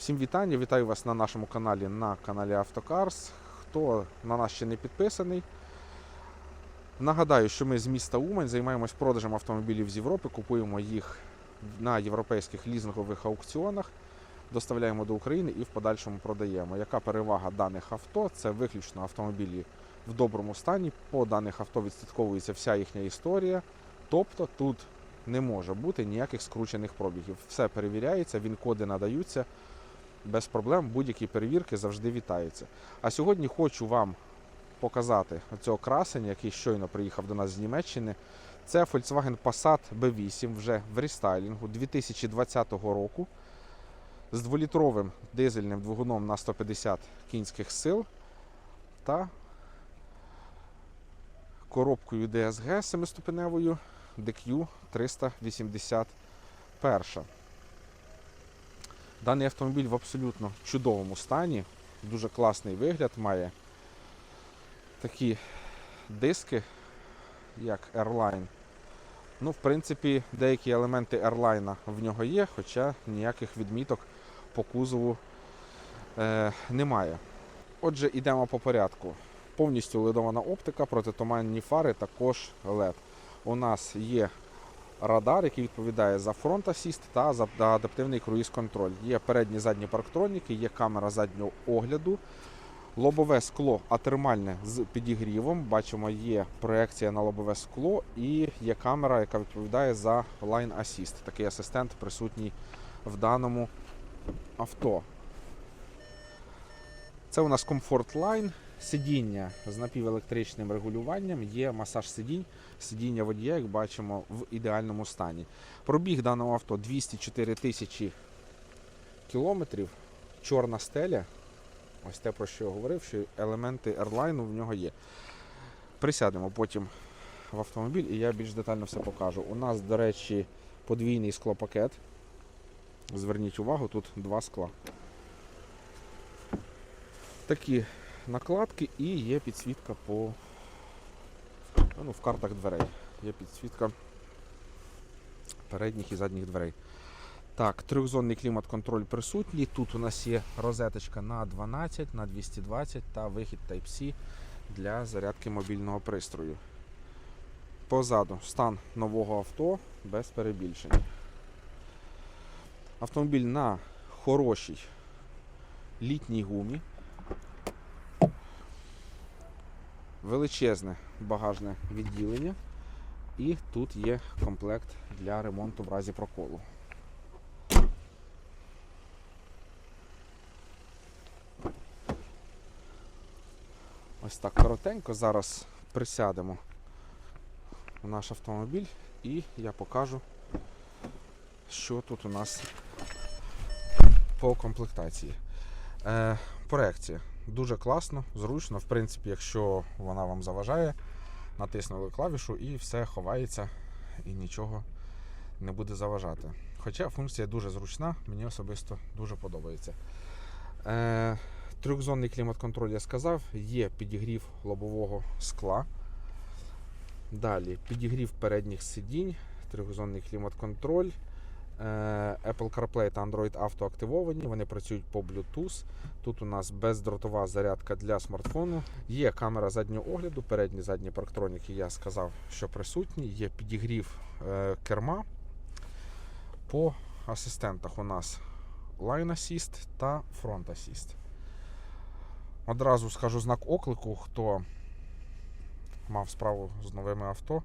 Всім вітання, вітаю вас на нашому каналі на каналі Автокарс. Хто на нас ще не підписаний, нагадаю, що ми з міста Умань займаємось продажем автомобілів з Європи, купуємо їх на європейських лізингових аукціонах, доставляємо до України і в подальшому продаємо. Яка перевага даних авто? Це виключно автомобілі в доброму стані. По даних авто відслідковується вся їхня історія. Тобто тут не може бути ніяких скручених пробігів. Все перевіряється, він-коди надаються без проблем. Будь-які перевірки завжди вітаються. А сьогодні хочу вам показати цього красення, який щойно приїхав до нас з Німеччини. Це Volkswagen Passat B8 вже в рестайлінгу 2020 року з дволітровим дизельним двигуном на 150 кінських сил та коробкою DSG 7-ступеневою DQ 381. Даний автомобіль в абсолютно чудовому стані, дуже класний вигляд має такі диски, як Airline. Ну, в принципі, деякі елементи Airline в нього є, хоча ніяких відміток по кузову е, немає. Отже, йдемо по порядку. Повністю ледована оптика, протитуманні фари, також LED. У нас є радар, який відповідає за фронт асіст та за адаптивний круїз-контроль. Є передні задні парктроніки, є камера заднього огляду, лобове скло атермальне з підігрівом. Бачимо, є проекція на лобове скло і є камера, яка відповідає за Line Assist. Такий асистент присутній в даному авто. Це у нас Comfort Line. Сидіння з напівелектричним регулюванням, є масаж сидінь, сидіння водія, як бачимо, в ідеальному стані. Пробіг даного авто 204 тисячі кілометрів, чорна стеля. Ось те, про що я говорив, що елементи Airline в нього є. Присядемо потім в автомобіль і я більш детально все покажу. У нас, до речі, подвійний склопакет. Зверніть увагу, тут два скла. Такі накладки і є підсвітка по ну, в картах дверей. Є підсвітка передніх і задніх дверей. Так, трьохзонний клімат-контроль присутній. Тут у нас є розеточка на 12, на 220 та вихід Type-C для зарядки мобільного пристрою. Позаду стан нового авто без перебільшень. Автомобіль на хорошій літній гумі. Величезне багажне відділення, і тут є комплект для ремонту в разі проколу. Ось так коротенько. Зараз присядемо в наш автомобіль і я покажу, що тут у нас по комплектації. Е, проекція. Дуже класно, зручно. В принципі, якщо вона вам заважає, натиснули клавішу і все ховається і нічого не буде заважати. Хоча функція дуже зручна, мені особисто дуже подобається. Е, трьохзонний клімат-контроль я сказав, є підігрів лобового скла. Далі підігрів передніх сидінь, трьохзонний клімат-контроль. Е, Apple CarPlay та Android Auto активовані, вони працюють по Bluetooth. Тут у нас бездротова зарядка для смартфону. Є камера заднього огляду, передні задні парктроніки, я сказав, що присутні. Є підігрів е, керма. По асистентах у нас Line Assist та Front Assist. Одразу скажу знак оклику, хто мав справу з новими авто.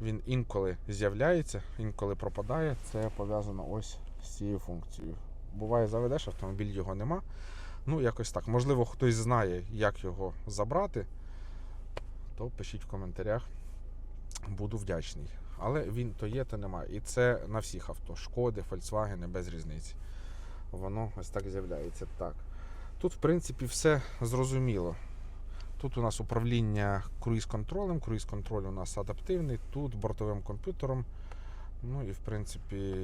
Він інколи з'являється, інколи пропадає. Це пов'язано ось з цією функцією. Буває, заведеш автомобіль, його нема. Ну, якось так. Можливо, хтось знає, як його забрати, то пишіть в коментарях. Буду вдячний. Але він то є, то немає. І це на всіх авто. Шкоди, Volkswagen, без різниці. Воно ось так з'являється. Так. Тут, в принципі, все зрозуміло. Тут у нас управління круїз-контролем. Круїз-контроль у нас адаптивний, тут бортовим комп'ютером. Ну і в принципі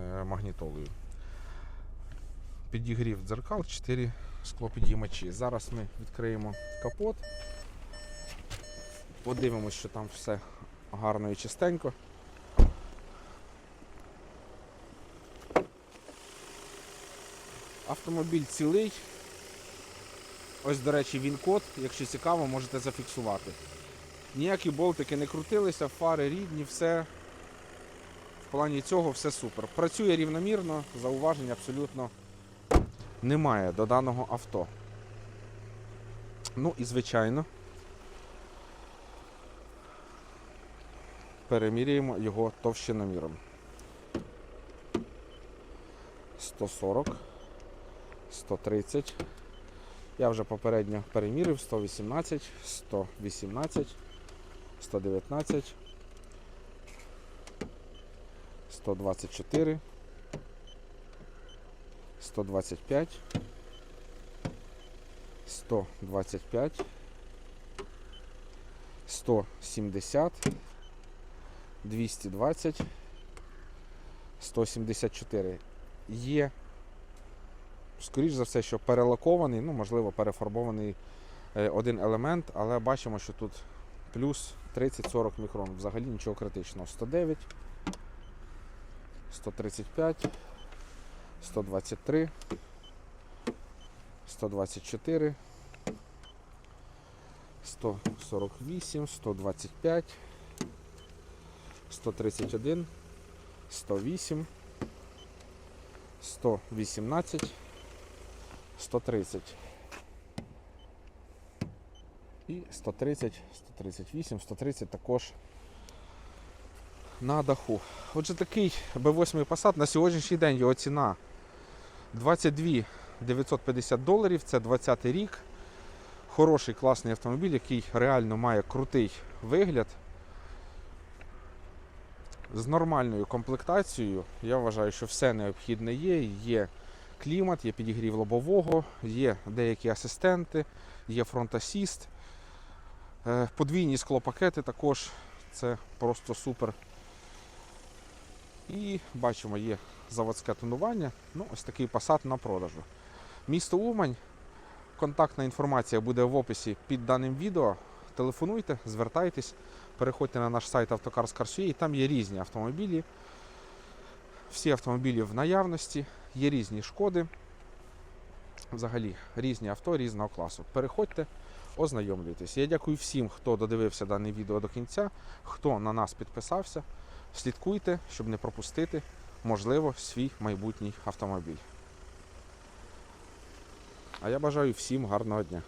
е, магнітолою. Підігрів дзеркал, 4 склопідіймачі. Зараз ми відкриємо капот. Подивимось, що там все гарно і чистенько. Автомобіль цілий. Ось, до речі, він код, якщо цікаво, можете зафіксувати. Ніякі болтики не крутилися, фари рідні, все. В плані цього все супер. Працює рівномірно, зауважень абсолютно немає до даного авто. Ну і звичайно. Переміряємо його товщиноміром. 140, 130. Я вже попередньо перемірив 118, 118, 119, 124, 125, 125, 170, 220, 174. Є скоріш за все, що перелакований, ну, можливо, перефарбований е, один елемент, але бачимо, що тут плюс 30-40 мікрон. Взагалі нічого критичного. 109, 135, 123, 124, 148, 125, 131, 108, 118, 130. І 130, 138, 130 також на даху. Отже, такий B8 Passat на сьогоднішній день його ціна 22 950 доларів, це 20 рік. Хороший класний автомобіль, який реально має крутий вигляд. З нормальною комплектацією. Я вважаю, що все необхідне є. Є клімат, є підігрів лобового, є деякі асистенти, є фронт-асіст. Е, Подвійні склопакети також. Це просто супер. І бачимо, є заводське тонування. Ну, ось такий Passat на продажу. Місто Умань. Контактна інформація буде в описі під даним відео. Телефонуйте, звертайтесь, переходьте на наш сайт Автокарс Карсує, там є різні автомобілі. Всі автомобілі в наявності, є різні шкоди. Взагалі різні авто різного класу. Переходьте, ознайомлюйтесь. Я дякую всім, хто додивився дане відео до кінця, хто на нас підписався. Слідкуйте, щоб не пропустити, можливо, свій майбутній автомобіль. А я бажаю всім гарного дня.